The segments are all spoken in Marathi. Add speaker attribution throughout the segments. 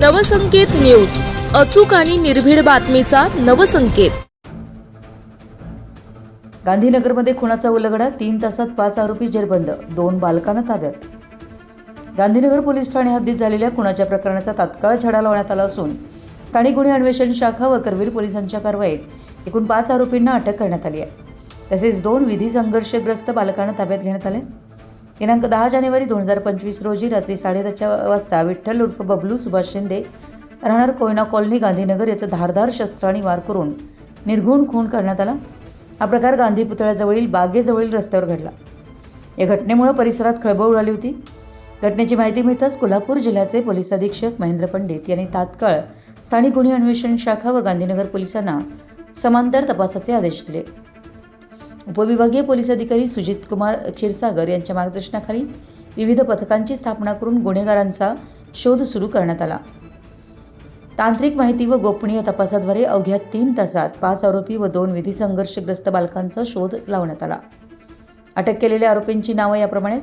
Speaker 1: नवसंकेत न्यूज. अचूक आणि निर्भीड बातमीचा नवसंकेत.
Speaker 2: गांधीनगरमध्ये खुनाचा उलगडा तीन तासात पाच आरोपी जेरबंद दोन बालकांना ताब्यात. गांधीनगर पोलीस ठाणे हद्दीत झालेल्या खुनाच्या प्रकरणाचा तात्काळ छडा लावण्यात आला असून स्थानिक गुन्हे अन्वेषण शाखा व करवीर पोलिसांच्या कारवाईत एकूण पाच आरोपींना अटक करण्यात आली आहे. तसेच दोन विधी संघर्षग्रस्त बालकांना ताब्यात घेण्यात आले दिनांक दहा जानेवारी दोन हजार पंचवीस रोजी रात्री साडेदहाच्या वाजता विठ्ठल उर्फ बबलू सुभाष शिंदे राहणार कोयना कॉलनी गांधीनगर याचं धारदार शस्त्राने वार करून निर्घुण खून करण्यात आला. हा प्रकार गांधी पुतळ्याजवळील बागेजवळील रस्त्यावर घडला. या घटनेमुळे परिसरात खळबळ उडाली होती. घटनेची माहिती मिळताच कोल्हापूर जिल्ह्याचे पोलीस अधीक्षक महेंद्र पंडित यांनी तात्काळ स्थानिक गुन्हे अन्वेषण शाखा व गांधीनगर पोलिसांना समांतर तपासाचे आदेश दिले. उपविभागीय पोलीस अधिकारी सुजित कुमार क्षीरसागर यांच्या मार्गदर्शनाखाली विविध पथकांची स्थापना करून गुन्हेगारांचा शोध सुरू करण्यात आला. तांत्रिक माहिती व गोपनीय तपासाद्वारे अवघ्या तीन तासात पाच आरोपी व दोन विधी संघर्षग्रस्त बालकांचा शोध लावण्यात आला. अटक केलेल्या आरोपींची नावं याप्रमाणे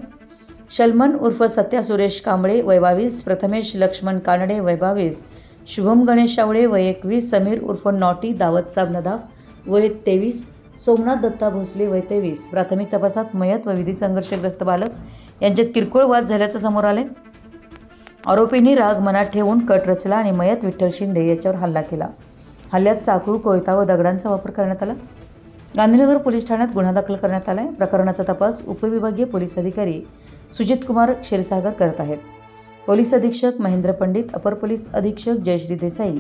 Speaker 2: शलमन उर्फ सत्या सुरेश कांबळे वय बावीस प्रथमेश लक्ष्मण कानडे वय बावीस शुभम गणेश शावळे वय एकवीस समीर उर्फ नॉटी दावत साब नदाफ वय तेवीस सोमनाथ दत्ता भोसले वय तेवीस. प्राथमिक तपासात मयत व विधी संघर्षग्रस्त बालक. यांच्यात किरकोळ वाद झाल्याचं समोर आले आरोपींनी राग मनात ठेवून कट रचला आणि मयत विठ्ठल शिंदे याच्यावर हल्ला केला. हल्ल्यात चाकू कोयता व दगडांचा वापर करण्यात आला. गांधीनगर पोलीस ठाण्यात गुन्हा दाखल करण्यात आला आहे प्रकरणाचा तपास उपविभागीय पोलीस अधिकारी सुजित कुमार क्षीरसागर करत आहेत. पोलीस अधीक्षक महेंद्र पंडित अपर पोलीस अधीक्षक जयश्री देसाई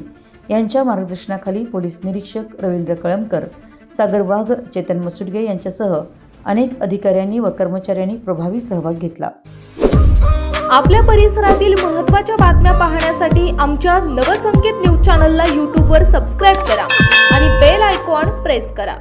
Speaker 2: यांच्या मार्गदर्शनाखाली पोलीस निरीक्षक रवींद्र कळमकर सागर वाघ चेतन मसुटगे यांच्यासह अनेक अधिकाऱ्यांनी व कर्मचाऱ्यांनी प्रभावी सहभाग घेतला.
Speaker 3: आपल्या परिसरातील महत्त्वाच्या बातम्या पाहण्यासाठी आमच्या नवसंकेत न्यूज चॅनलला यूट्यूबवर सबस्क्राईब करा आणि बेल आयकॉन प्रेस करा.